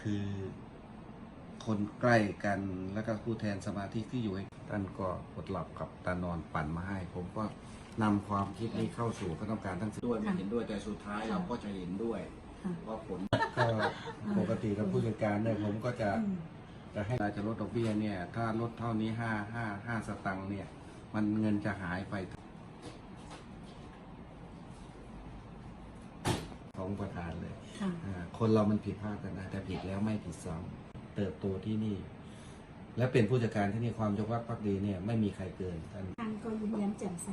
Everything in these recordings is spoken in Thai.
คือคนใกล้กันแล้วก็ผู้แทนสมาธิที่อยู่ให้ท่านก็อดหลับกับตานอนปั่นมาให้ ผมก็นำความคิดนี้เข้าสู่คณะกรรมการทั้งสิ้นด้วยไม่เห็นด้วยแต่สุดท้ายเราก็จะเห็นด้วยค่ะว่าผลก็ปกติกับผู้จัดการเนี่ยผมก็จะอืมจะให้เราจะลดดอกเบี้ยเนี่ย ถ้าลดเท่านี้ห้าห้าห้าสตังค์เนี่ย มันเงินจะหายไป องประธานเลยค่ะอ่าคนเรามันผิดพลาดกันนะแต่ผิดแล้วไม่ผิดซ้ำเติบโตที่นี่ และเป็นผู้จัดการที่นี่ความยกวักพักดีเนี่ยไม่มีใครเกินท่านทางก็ยิ้มแย้มแจ่มใส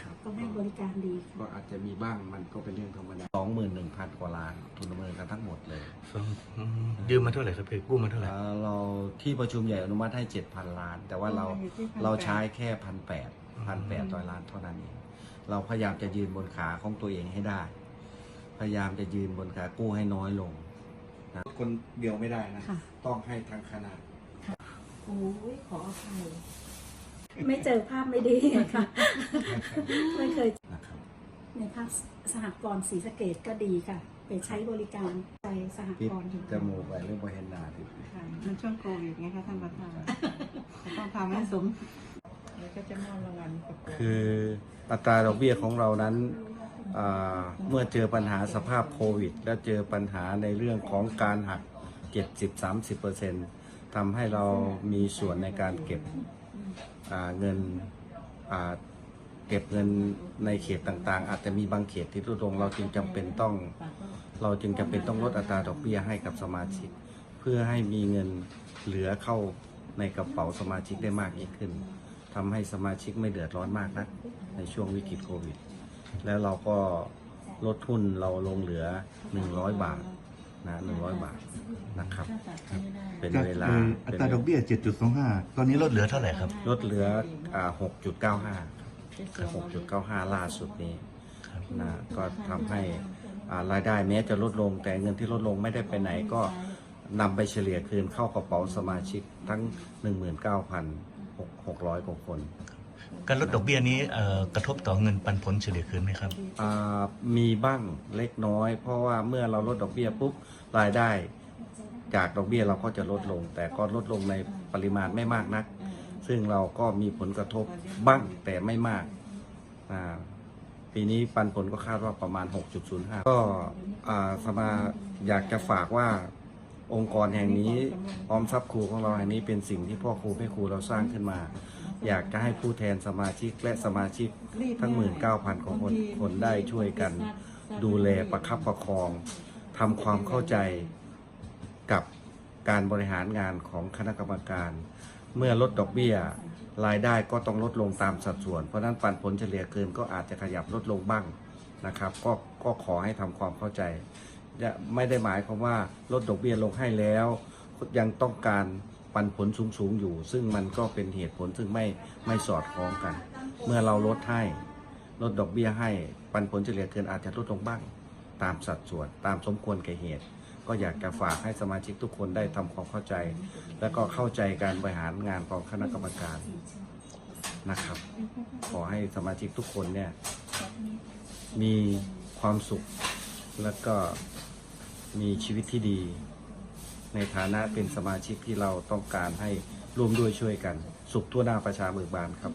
ครับ ก็ให้บริการดีค่ะก็อาจจะมีบ้างมันก็เป็นเรื่องธรรมดาสองหมื่นหนึ่งพันกว่าล้านทุนดำเนินกันทั้งหมดเลยสองอืมยืมมาเท่าไหร่ครับพี่กู้มาเท่าไหร่ อ่าเราที่ประชุมใหญ่อนุมัติให้เจ็ดพันล้าน แต่ว่าเราเราใช้แค่พันแปดพันแปดร้อยล้านเท่านั้นเองเราพยายามจะยืนบนขาของตัวเองให้ได้ พยายามจะยืนบนขากู้ให้น้อยลงนะคนเดียวไม่ได้นะ ค่ะ ต้องให้ทางคณะ โอ้ยขออภัยไม่เจอภาพไม่ดีค่ะ ไม่เคยนะครับ ในภาคสหกรณ์ศรีสะเกดก็ดีค่ะ ไปใช้บริการใจสหปิดกรณ์อยู่จมูกไปเรื่องบริเห็นหนาที่ค่ะ มันช่วงโควิดไงคะท่านประธาน ต้องทำให้สม แล้วก็จะมอบรางวัลประกวดคืออัตราดอกเบี้ยของเรานั้นอ่าเมื่อเจอปัญหาสภาพโควิด และเจอปัญหาในเรื่องของการหัก 70-30%ทำให้เรามีส่วนในการเก็บอ่าเงินอ่าเก็บเงินในเขตต่างๆ อาจจะมีบางเขตที่ลดลงเราจึงจำเป็นต้อง เราจึงจำเป็นต้องลดอัตราดอกเบี้ยให้กับสมาชิก เพื่อให้มีเงินเหลือเข้าในกระเป๋าสมาชิกได้มากยิ่งขึ้น ทำให้สมาชิกไม่เดือดร้อนมากนะในช่วงวิกฤตโควิด แล้วเราก็ลดทุนเราลงเหลือ 100 บาทนะ100 บาทนะครับ เป็นเวลาจากอัตราดอกเบี้ย 7.25 ตอนนี้ลดเหลือเท่าไหร่ครับ ลดเหลืออ่า6.95ครับ6.95 ล่าสุดนี้นะก็ทำให้อ่ารายได้แม้จะลดลงแต่เงินที่ลดลงไม่ได้ไปไหนก็นำไปเฉลี่ยคืนเข้ากระเป๋าสมาชิกทั้ง 19,600กว่าคนการลดดอกเบี้ยนี้เอ่อกระทบต่อเงินปันผลเฉลี่ยคืนไหมครับ อ่ามีบ้างเล็กน้อย เพราะว่าเมื่อเราลดดอกเบี้ยปุ๊บรายได้ จากดอกเบี้ยเราก็จะลดลง แต่ก็ลดลงในปริมาณไม่มากนัก ซึ่งเราก็มีผลกระทบบ้างแต่ไม่มากอ่าปีนี้ปันผลก็คาดว่าประมาณ 6.05 ก็อ่าสมาอยากจะฝากว่า องค์กรแห่งนี้ออมทรัพย์ครูของเราแห่งนี้เป็นสิ่งที่พ่อครูแม่ครูเราสร้างขึ้นมา อยากจะให้ผู้แทนสมาชิกและสมาชิกทั้ง 19,000ของคนคนได้ช่วยกัน ดูแลประคับประคองทำความเข้าใจกับการบริหารงานของคณะกรรมการ เมื่อลดดอกเบี้ย รายได้ก็ต้องลดลงตามสัดส่วน เพราะนั้นปันผลเฉลี่ยเกินก็อาจจะขยับลดลงบ้างนะครับ ก็ก็ขอให้ทำความเข้าใจ ไม่ได้หมายความว่าลดดอกเบี้ยลงให้แล้ว ยังต้องการปันผลสูงๆอยู่ ซึ่งมันก็เป็นเหตุผลซึ่งไม่ไม่สอดคล้องกัน เมื่อเราลดให้ลดดอกเบี้ยให้ปันผลเฉลี่ยเกินอาจจะลดลงบ้าง ตามสัดส่วนตามสมควรแก่เหตุ ก็อยากจะฝากให้สมาชิกทุกคนได้ทำความเข้าใจ และก็เข้าใจการบริหารงานของคณะกรรมการนะครับ ขอให้สมาชิกทุกคนเนี่ยมีความสุขและก็ มีชีวิตที่ดี ในฐานะเป็นสมาชิกที่เราต้องการให้ร่วมด้วยช่วยกัน สุขทั่วหน้าประชาเบิกบานครับ